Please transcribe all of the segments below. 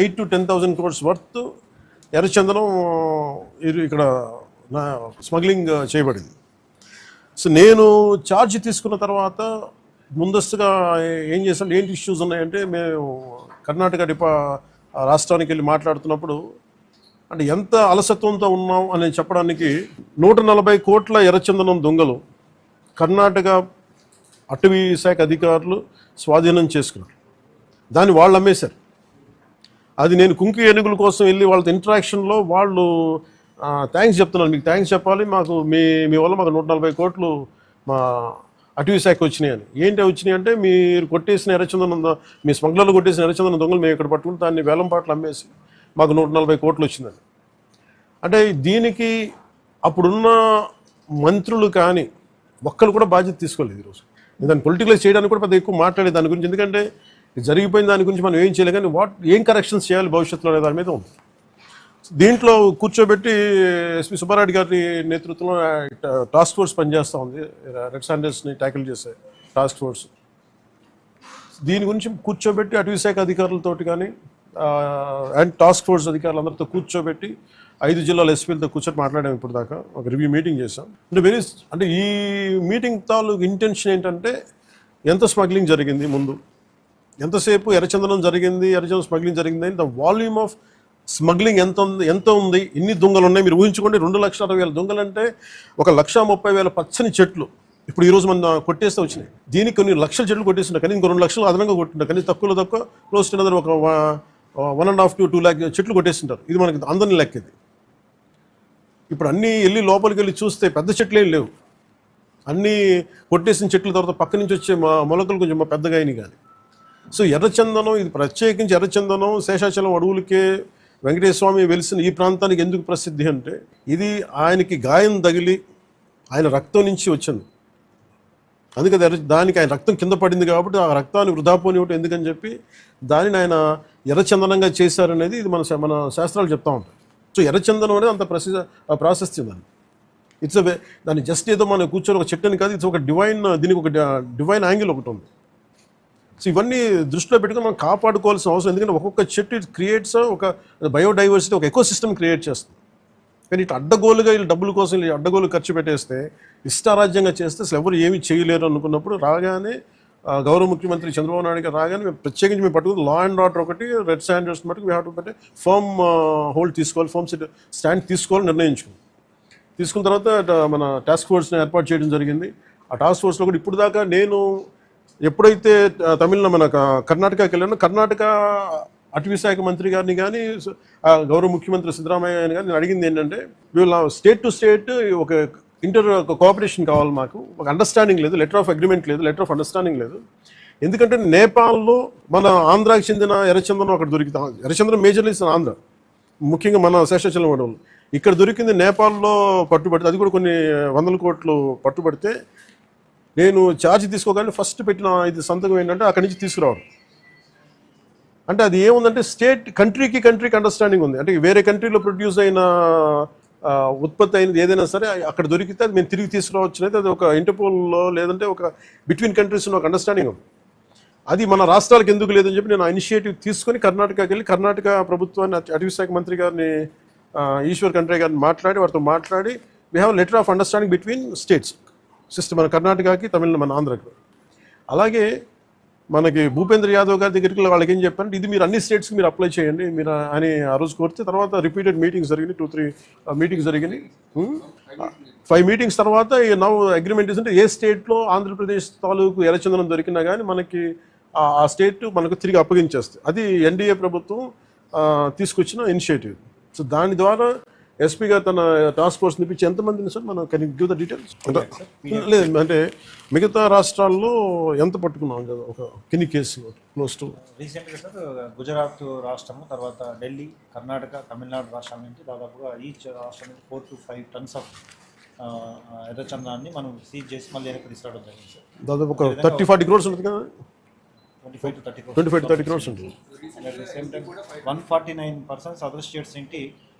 Eight to ten thousand crores worth ఎర్రచందనం ఇక్కడ నా స్మగ్లింగ్ చేయబడింది. సో నేను ఛార్జ్ తీసుకున్న తర్వాత ముందస్తుగా ఏం చేసాం ఏంటి ఇష్యూస్ ఉన్నాయంటే మేము కర్ణాటక డిపా రాష్ట్రానికి వెళ్ళి మాట్లాడుతున్నప్పుడు అంటే ఎంత అలసత్వంతో ఉన్నాం అని చెప్పడానికి నూట నలభై కోట్ల ఎర్రచందనం దొంగలు కర్ణాటక అటవీ శాఖ అధికారులు స్వాధీనం చేసుకున్నారు. దాన్ని వాళ్ళు అమ్మేశారు. అది నేను కుంకి ఏనుగుల కోసం వెళ్ళి వాళ్ళతో ఇంటరాక్షన్లో వాళ్ళు థ్యాంక్స్ చెప్తున్నాను మీకు థ్యాంక్స్ చెప్పాలి. మాకు మీ మీ వల్ల మాకు నూట నలభై కోట్లు మా అటవీ శాఖ వచ్చినాయి అని. ఏంటి వచ్చినాయి అంటే మీరు కొట్టేసిన ఎర్రచందనం మీ స్మగ్లర్లు కొట్టేసిన ఎర్రచందనం దొంగలు మేము ఇక్కడ పట్టుకుని దాన్ని వేలం పాటలు అమ్మేసి మాకు నూట నలభై కోట్లు వచ్చిందని అంటే దీనికి అప్పుడున్న మంత్రులు కానీ ఒక్కరు కూడా బాధ్యత తీసుకోలేదు ఈరోజు నేను దాన్ని పొలిటికలైజ్ చేయడానికి కూడా పెద్ద ఎక్కువ మాట్లాడే దాని గురించి. ఎందుకంటే జరిగిపోయిన దాని గురించి మనం ఏం చేయలేదు కానీ వాట్ ఏం కరెక్షన్స్ చేయాలి భవిష్యత్తులో అనే దాని మీద ఉంది. దీంట్లో కూర్చోబెట్టి ఎస్పి సుబ్బారెడ్డి గారి నేతృత్వంలో టాస్క్ ఫోర్స్ పనిచేస్తూ ఉంది. రెడ్ స్టాండర్డ్స్ని ట్యాకిల్ చేసే టాస్క్ ఫోర్స్ దీని గురించి కూర్చోబెట్టి అటవీ శాఖ అధికారులతోటి కానీ అండ్ టాస్క్ ఫోర్స్ అధికారులందరితో కూర్చోబెట్టి ఐదు జిల్లాల ఎస్పీలతో కూర్చొని మాట్లాడాము ఇప్పుడు దాకా. ఒక రివ్యూ మీటింగ్ చేశాం. అంటే వెరీ అంటే ఈ మీటింగ్ తాలూకు ఇంటెన్షన్ ఏంటంటే ఎంత స్మగ్లింగ్ జరిగింది ముందు? ఎంతసేపు ఎర్రచందనం జరిగింది ఎర్రచందనం స్మగ్లింగ్ జరిగింది అని ద వాల్యూమ్ ఆఫ్ స్మగ్లింగ్ ఎంత ఉంది ఎంత ఉంది ఎన్ని దొంగలు ఉన్నాయి మీరు ఊహించుకోండి రెండు లక్షల అరవై వేల దొంగలు అంటే ఒక లక్ష ముప్పై వేల పచ్చని చెట్లు. ఇప్పుడు ఈరోజు మన కొట్టేస్తే వచ్చినాయి. దీనికి కొన్ని లక్షల చెట్లు కొట్టేస్తున్నాయి కానీ ఇంకో రెండు లక్షలు అదనంగా కొట్టుంటారు కానీ తక్కువలో తక్కువ క్లోజ్ టు ఒక one and half to two lakh చెట్లు కొట్టేస్తుంటారు ఇది మనకి అందని లెక్కది. ఇప్పుడు అన్నీ వెళ్ళి లోపలికి వెళ్ళి చూస్తే పెద్ద చెట్లు ఏం లేవు. అన్నీ కొట్టేసిన చెట్ల తర్వాత పక్క నుంచి వచ్చే మా మొలకలు కొంచెం పెద్దగా అయినాయి కానీ. సో ఎర్రచందనం ఇది ప్రత్యేకించి ఎర్రచందనం శేషాచలం అడవులకే వెంకటేశ్వర స్వామి వెలిసిన ఈ ప్రాంతానికి ఎందుకు ప్రసిద్ధి అంటే ఇది ఆయనకి గాయం తగిలి ఆయన రక్తం నుంచి వచ్చింది. అందుకే ఎర్ర దానికి ఆయన రక్తం కింద పడింది కాబట్టి ఆ రక్తాన్ని వృధా పోనివ్వటం ఎందుకని చెప్పి దానిని ఆయన ఎర్రచందనంగా చేశారనేది ఇది మన మన శాస్త్రాలు చెప్తా ఉంటాయి. సో ఎర్రచందనం అనేది అంత ప్రసిద్ధ ప్రాశస్త్యం దాన్ని ఇట్స్ దాన్ని జస్ట్ ఏదో మనం కూర్చొని ఒక చెట్టుని కాదు ఇట్స్ ఒక డివైన్ దీనికి ఒక డివైన్ యాంగిల్ ఒకటి ఉంది. సో ఇవన్నీ దృష్టిలో పెట్టుకుని మనం కాపాడుకోవాల్సిన అవసరం. ఎందుకంటే ఒక్కొక్క చెట్టు ఇట్ క్రియేట్స్ ఒక బయోడైవర్సిటీ ఒక ఎకో సిస్టమ్ క్రియేట్ చేస్తుంది. కానీ ఇటు అడ్డగోలుగా వీళ్ళు డబ్బుల కోసం వీళ్ళు అడ్డగోలు ఖర్చు పెట్టేస్తే ఇష్టారాజ్యంగా చేస్తే అసలు ఎవరు ఏమీ చేయలేరు అనుకున్నప్పుడు రాగానే గౌరవ ముఖ్యమంత్రి చంద్రబాబు నాయుడు గారు రాగానే మేము ప్రత్యేకించి మేము పట్టుకుని లా అండ్ ఆర్డర్ ఒకటి రెడ్ స్టాండర్డ్స్ మటుకు we have to firm hold తీసుకోవాలి ఫర్మ్ స్టాండ్ తీసుకోవాలని నిర్ణయించుకుంది తీసుకున్న తర్వాత మన టాస్క్ ఫోర్స్ని ఏర్పాటు చేయడం జరిగింది. ఆ టాస్క్ ఫోర్స్లో కూడా ఇప్పుడు దాకా నేను ఎప్పుడైతే ఆ, తమిళ మన కర్ణాటకకి వెళ్ళానో కర్ణాటక అటవీ శాఖ మంత్రి గారిని కానీ గౌరవ ముఖ్యమంత్రి సిద్ధరామయ్య గారిని కానీ నేను అడిగింది ఏంటంటే వీళ్ళ స్టేట్ టు స్టేట్ ఒక ఇంటర్ కోఆపరేషన్ కావాలి మాకు. ఒక అండర్స్టాండింగ్ లేదు లెటర్ ఆఫ్ అగ్రిమెంట్ లేదు లెటర్ ఆఫ్ అండర్స్టాండింగ్ లేదు. ఎందుకంటే నేపాల్లో మన ఆంధ్రాకి చెందిన ఎర్రచందనం అక్కడ దొరికితే ఎర్రచందనం మేజర్లీ ఆంధ్ర. ముఖ్యంగా మన శేషాచలం అడవులు ఇక్కడ దొరికింది నేపాల్లో పట్టుబడితే అది కూడా కొన్ని వందల కోట్లు పట్టుబడితే నేను ఛార్జ్ తీసుకోగానే ఫస్ట్ పెట్టిన ఇది సంతకం ఏంటంటే అక్కడి నుంచి తీసుకురావడం. అంటే అది ఏముందంటే స్టేట్ కంట్రీకి కంట్రీకి అండర్స్టాండింగ్ ఉంది. అంటే వేరే కంట్రీలో ప్రొడ్యూస్ అయిన ఉత్పత్తి అయినది ఏదైనా సరే అక్కడ దొరికితే అది మేము తిరిగి తీసుకురావచ్చు అనేది అది ఒక ఇంటర్పోల్లో లేదంటే ఒక బిట్వీన్ కంట్రీస్ ఒక అండర్స్టాండింగ్ ఉంది. అది మన రాష్ట్రాలకు ఎందుకు లేదని చెప్పి నేను ఆ ఇనిషియేటివ్ తీసుకొని కర్ణాటకకి వెళ్ళి కర్ణాటక ప్రభుత్వాన్ని అటవీ శాఖ మంత్రి గారిని ఈశ్వర్ కంట్రే గారిని మాట్లాడి వారితో మాట్లాడి we have letter of understanding between states system మన కర్ణాటకకి తమిళ మన ఆంధ్రకి. అలాగే మనకి భూపేంద్ర యాదవ్ గారి దగ్గరికి వాళ్ళకి ఏం చెప్పారంటే ఇది మీరు అన్ని స్టేట్స్కి మీరు అప్లై చేయండి మీరు అని ఆ రోజు కోరితే తర్వాత రిపీటెడ్ మీటింగ్స్ జరిగినాయి టూ త్రీ మీటింగ్స్ జరిగినాయి. ఫైవ్ మీటింగ్స్ తర్వాత నవ్ అగ్రిమెంట్ అంటే ఏ స్టేట్లో ఆంధ్రప్రదేశ్ తాలూకు ఎలచందనం దొరికినా కానీ మనకి ఆ- స్టేట్ మనకు తిరిగి అప్పగించేస్తుంది అది ఎన్డీఏ ప్రభుత్వం తీసుకొచ్చిన ఇనిషియేటివ్. సో దాని ద్వారా ఎస్పీ గారు తన టాస్క్ ఫోర్స్ నిపించి ఎంతమందిని సార్? మనం కెన్ గివ్ ద డీటెయిల్స్? లేదు అంటే మిగతా రాష్ట్రాల్లో ఎంత పట్టుకున్నాం కదా ఒక కిన్ని కేసులు క్లోజ్ టు రీసెంట్గా సార్ గుజరాత్ రాష్ట్రము తర్వాత ఢిల్లీ కర్ణాటక తమిళనాడు రాష్ట్రాల నుంచి దాదాపుగా ఈచ్ రాష్ట్రం నుంచి four to five tons of ఎర్రచందాన్ని మనం సీజ్ చేసి మళ్ళీ వెనక్కి తీసుకురావడం జరిగింది సార్. దాదాపు ఒక థర్టీ ఫార్టీ క్రోర్స్ ఉంటుంది కదా? Twenty five to thirty twenty five thirty crores ఉంటుంది. And at the same time one forty nine persons other states ఏంటి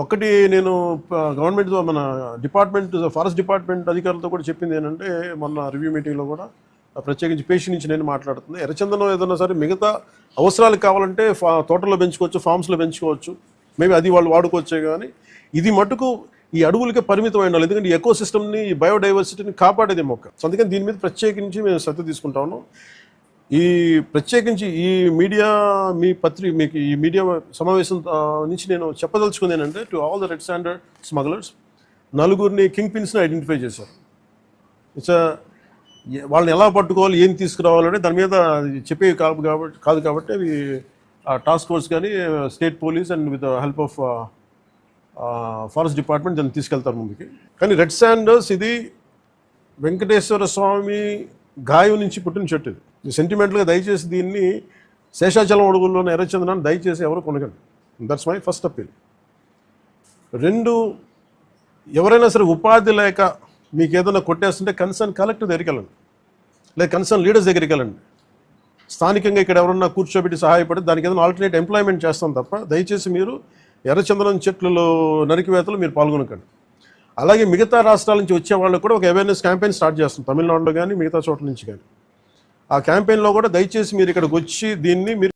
ఒకటి నేను గవర్నమెంట్ మన డిపార్ట్మెంట్ ఫారెస్ట్ డిపార్ట్మెంట్ అధికారులతో కూడా చెప్పింది ఏంటంటే మొన్న రివ్యూ మీటింగ్లో కూడా ప్రత్యేకించి పేషెంట్ నుంచి నేను మాట్లాడుతుంది ఎర్రచందనం ఏదైనా సరే మిగతా అవసరాలు కావాలంటే ఫా తోటలో పెంచుకోవచ్చు ఫామ్స్లో పెంచుకోవచ్చు. మేబీ అది వాళ్ళు వాడుకోవచ్చే కానీ ఇది మటుకు ఈ అడవులకే పరిమితం అయిన ఎందుకంటే ఎకో సిస్టమ్ని బయోడైవర్సిటీని కాపాడేది మొక్క. అందుకని దీని మీద ప్రత్యేకించి మేము శ్రద్ధ తీసుకుంటా ఉన్నాం. ఈ ప్రత్యేకించి ఈ మీడియా మీ పత్రి మీకు ఈ మీడియా సమావేశం నుంచి నేను చెప్పదలుచుకుంది ఏంటంటే to all the red standard smugglers నలుగురిని కింగ్ పిన్స్ని ఐడెంటిఫై చేశారు. ఇట్స్ వాళ్ళని ఎలా పట్టుకోవాలి ఏం తీసుకురావాలంటే దాని మీద చెప్పేవి కాదు కాబట్టి కాదు కాబట్టి అవి టాస్క్ ఫోర్స్ కానీ state police and with help of forest department దాన్ని తీసుకెళ్తారు ముందుకి. కానీ రెడ్ శాండర్స్ ఇది వెంకటేశ్వర స్వామి గాయం నుంచి పుట్టిన చెట్టు ఇది. సెంటిమెంట్గా దయచేసి దీన్ని శేషాచలం అడుగుల్లోని ఎర్రచందనాన్ని దయచేసి ఎవరు కొనగండి దట్స్ మై ఫస్ట్ అప్పీల్ రెండు ఎవరైనా సరే ఉపాధి లేక మీకు ఏదైనా కొట్టేస్తుంటే కన్సర్న్ కలెక్టర్ దగ్గరికి వెళ్ళండి. లేదా కన్సర్న్ లీడర్స్ దగ్గరికి వెళ్ళండి. స్థానికంగా ఇక్కడ ఎవరన్నా కూర్చోబెట్టి సహాయపడి దానికి ఏదైనా ఆల్టర్నేట్ ఎంప్లాయ్మెంట్ చేస్తాం తప్ప దయచేసి మీరు ఎర్రచందనం చెట్లలో నరికివేతలు మీరు పాల్గొనకండి. అలాగే మిగతా రాష్ట్రాల నుంచి వచ్చే వాళ్ళకు కూడా ఒక అవేర్నెస్ క్యాంపెయిన్ స్టార్ట్ చేస్తాం. తమిళనాడులో కానీ మిగతా చోట్ల నుంచి కానీ ఆ క్యాంపెయిన్లో కూడా దయచేసి మీరు ఇక్కడికి వచ్చి దీన్ని మీరు